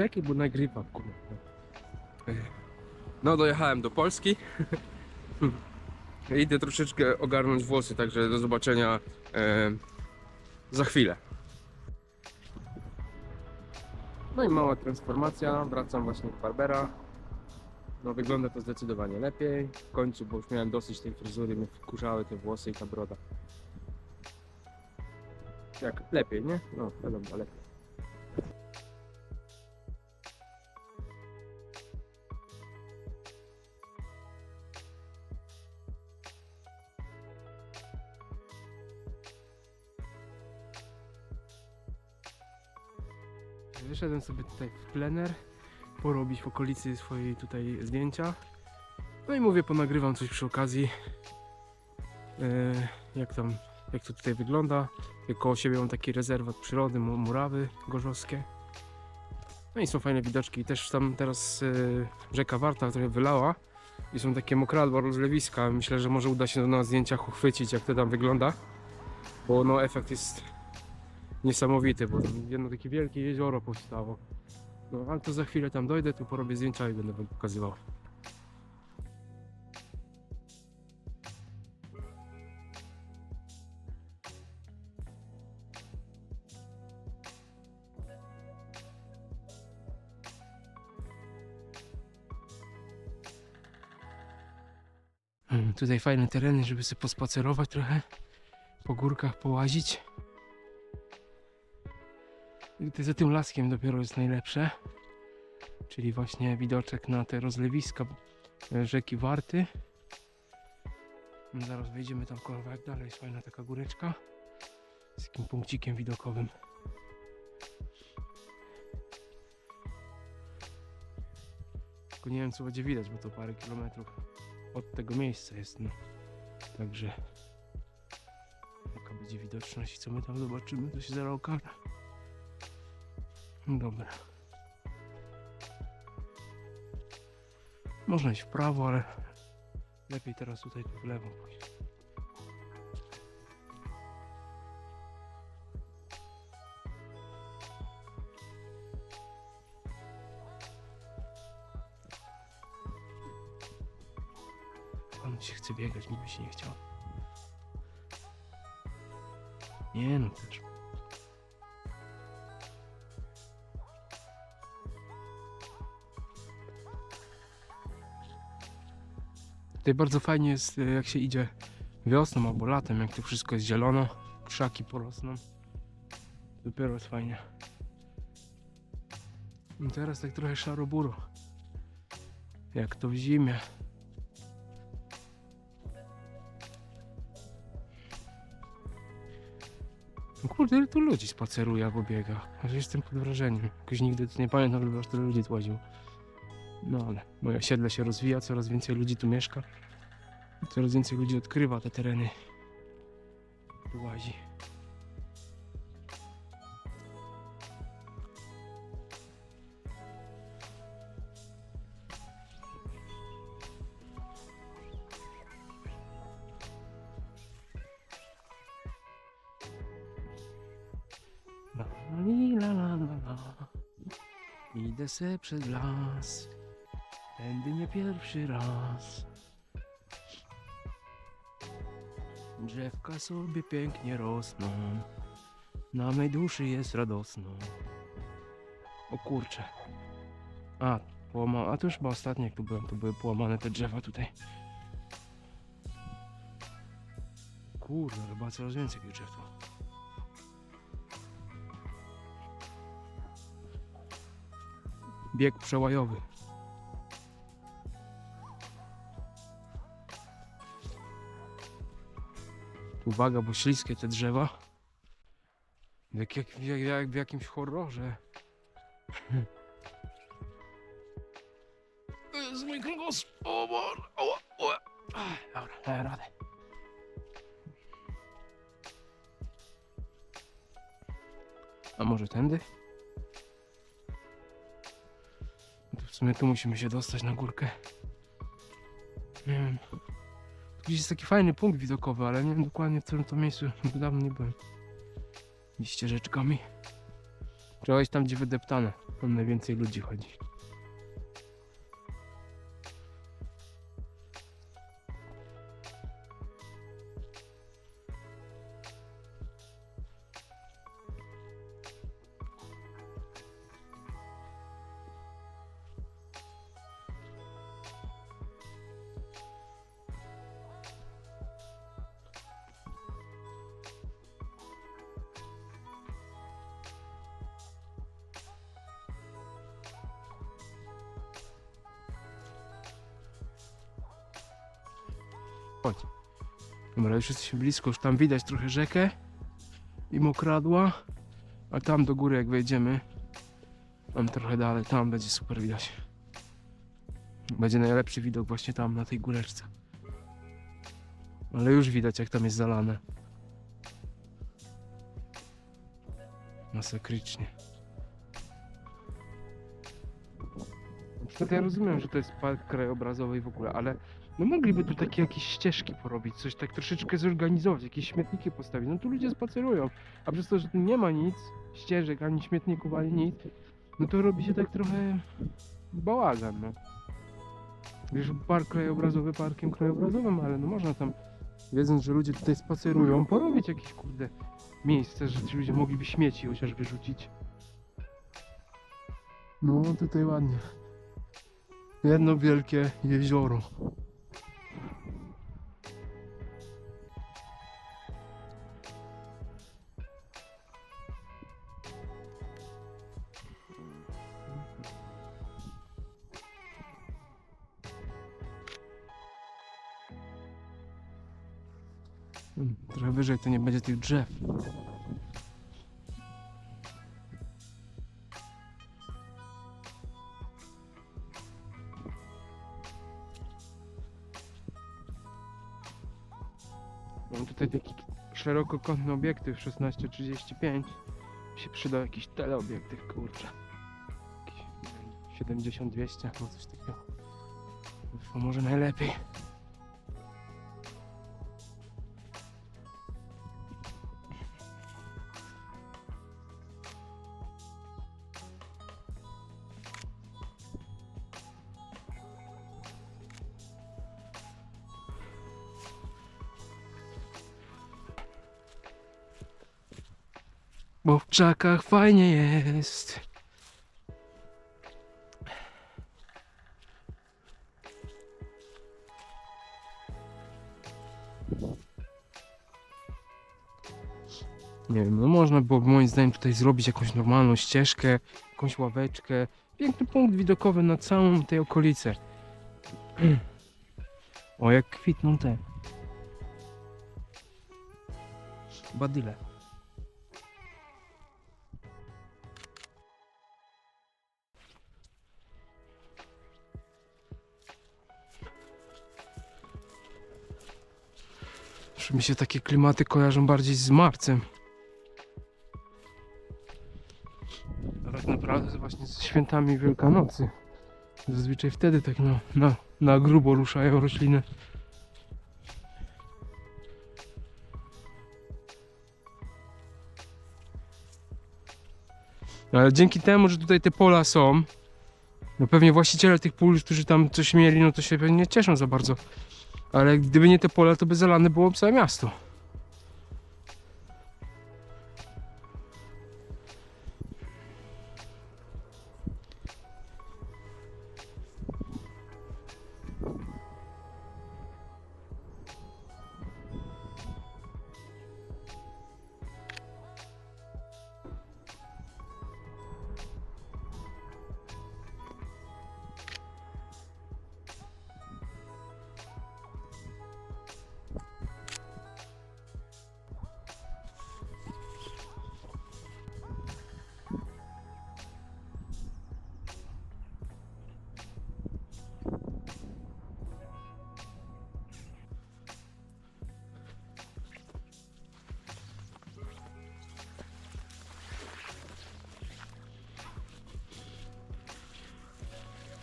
Czekaj, bo nagrywa, kurwa. No, dojechałem do Polski. Idę troszeczkę ogarnąć włosy, także do zobaczenia e, za chwilę. No i mała transformacja, wracam właśnie do Barbera. No wygląda to zdecydowanie lepiej. W końcu, bo już miałem dosyć tej fryzury, mnie wkurzały te włosy i ta broda. Jak lepiej, nie? No, wiadomo, lepiej. Wyszedłem sobie tutaj w plener, porobić w okolicy swojej tutaj zdjęcia. No i mówię, ponagrywam coś przy okazji. e, jak tam, jak to tutaj wygląda. Koło siebie mam taki rezerwat przyrody, mu- murawy gorzowskie. No i są fajne widoczki. Też tam teraz e, rzeka Warta trochę wylała i są takie mokradła, rozlewiska. Myślę, że może uda się na zdjęciach uchwycić, jak to tam wygląda. Bo no efekt jest niesamowity, bo jedno takie wielkie jezioro powstało. No ale to za chwilę tam dojdę, tu porobię zdjęcia i będę wam pokazywał. Mm, Tutaj fajne tereny, żeby sobie pospacerować trochę, po górkach połazić. To za tym laskiem dopiero jest najlepsze. Czyli właśnie widoczek na te rozlewiska e, rzeki Warty. Zaraz wejdziemy tam kawałek dalej, jest fajna taka góreczka z takim punkcikiem widokowym. Tylko nie wiem co będzie widać, bo to parę kilometrów od tego miejsca jest. No. Także jaka będzie widoczność i co my tam zobaczymy, to się zaraz okaże. Dobra. Można iść w prawo, ale lepiej teraz tutaj tu w lewo pójść. Pan się chce biegać, mi by się nie chciał. Nie no też. Tutaj bardzo fajnie jest, e, jak się idzie wiosną albo latem, jak to wszystko jest zielono, krzaki porosną. Dopiero jest fajnie. I teraz tak trochę szaro-buro. Jak to w zimie. No Kurde, ile tu ludzi spaceruje albo biega. Aż jestem pod wrażeniem. Jakoś nigdy tu nie pamiętam, żeby aż tyle ludzi tu łaziło. No ale moje osiedle się rozwija, coraz więcej ludzi tu mieszka. Coraz więcej ludzi odkrywa te tereny. Łazi. La, la, la, la, la. Idę se przez las. Tędy nie pierwszy raz. Drzewka sobie pięknie rosną. Na mej duszy jest radosną. O kurcze. A, połama... A to już chyba ostatnie jak tu byłem, to były połamane te drzewa tutaj. Kurde, chyba coraz więcej tych drzew tu. Bieg przełajowy. Uwaga, bo śliskie te drzewa. Jak, jak, jak, jak w jakimś horrorze. Z mój kręgos. O, o, o. Dobra, daję radę. A może tędy? To w sumie tu musimy się dostać na górkę. Nie wiem. Gdzieś jest taki fajny punkt widokowy, ale nie wiem dokładnie w którym to miejscu. Dawno nie byłem. Gdzieś ścieżeczkami. Iść tam, gdzie wydeptane. Tam najwięcej ludzi chodzi. Dobra, już jesteśmy blisko, już tam widać trochę rzekę i mokradła. A tam do góry jak wejdziemy, tam trochę dalej, tam będzie super widać. Będzie najlepszy widok właśnie tam na tej góreczce. Ale już widać jak tam jest zalane. Masakrycznie. Przykład ja rozumiem, że to jest park krajobrazowy i w ogóle, ale no mogliby tu takie jakieś ścieżki porobić, coś tak troszeczkę zorganizować, jakieś śmietniki postawić. No tu ludzie spacerują, a przez to, że tu nie ma nic, ścieżek, ani śmietników, ani nic, no to robi się tak trochę bałagan, no. Wiesz, park krajobrazowy parkiem krajobrazowym, ale no można tam, wiedząc, że ludzie tutaj spacerują, porobić jakieś, kurde, miejsce, że ci ludzie mogliby śmieci chociaż wyrzucić. No, tutaj ładnie. Jedno wielkie jezioro. Trochę wyżej to nie będzie tych drzew. Mam tutaj taki szerokokątny obiektyw 16-35. Mi się przyda jakiś teleobiektyw, kurczę. Jakiś 70-200 albo coś takiego. Wyszło może najlepiej. Bo w czakach fajnie jest. Nie wiem, no można było moim zdaniem tutaj zrobić jakąś normalną ścieżkę, jakąś ławeczkę. Piękny punkt widokowy na całą tej okolicę. O, jak kwitną te. Badyle. Mi się takie klimaty kojarzą bardziej z marcem. A tak naprawdę właśnie z świętami Wielkanocy. Zazwyczaj wtedy tak na, na, na grubo ruszają rośliny. Ale dzięki temu, że tutaj te pola są, no pewnie właściciele tych pól, którzy tam coś mieli, no to się pewnie nie cieszą za bardzo. Ale gdyby nie te pola, to by zalane było całe miasto.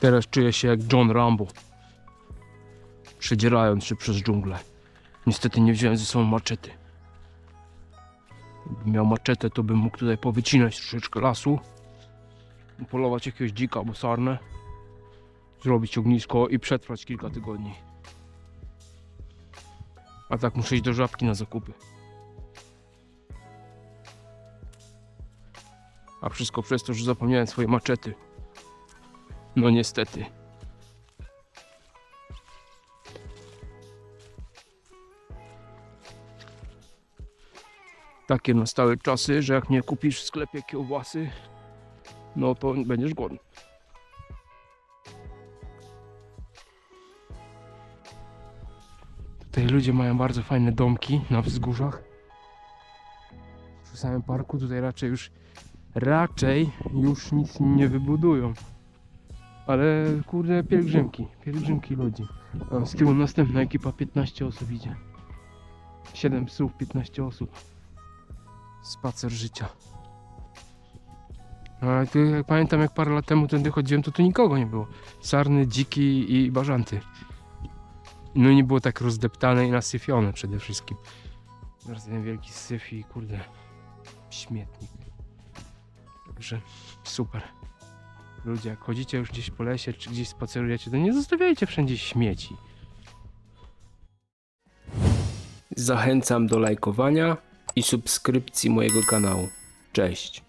Teraz czuję się jak John Rambo. Przedzierając się przez dżunglę. Niestety nie wziąłem ze sobą maczety. Gdybym miał maczetę, to bym mógł tutaj powycinać troszeczkę lasu. polować jakiegoś dzika albo sarnę, zrobić ognisko i przetrwać kilka tygodni. A tak muszę iść do żabki na zakupy. A wszystko przez to, że zapomniałem swoje maczety. No niestety. Takie nastały czasy, że jak nie kupisz w sklepie kiełbasy, no to będziesz głodny. Tutaj ludzie mają bardzo fajne domki na wzgórzach. W samym parku tutaj raczej już raczej już nic nie wybudują. Ale kurde pielgrzymki, pielgrzymki ludzi. A z tyłu następna ekipa 15 osób idzie. 7 psów, 15 osób. Spacer życia. No, Ale tu, jak pamiętam jak parę lat temu tędy chodziłem, to tu nikogo nie było. Sarny, dziki i bażanty. No i nie było tak rozdeptane i nasyfione przede wszystkim. Teraz ten wielki syf i kurde śmietnik. Także super. Ludzie, jak chodzicie już gdzieś po lesie, czy gdzieś spacerujecie, to nie zostawiajcie wszędzie śmieci. Zachęcam do lajkowania i subskrypcji mojego kanału. Cześć.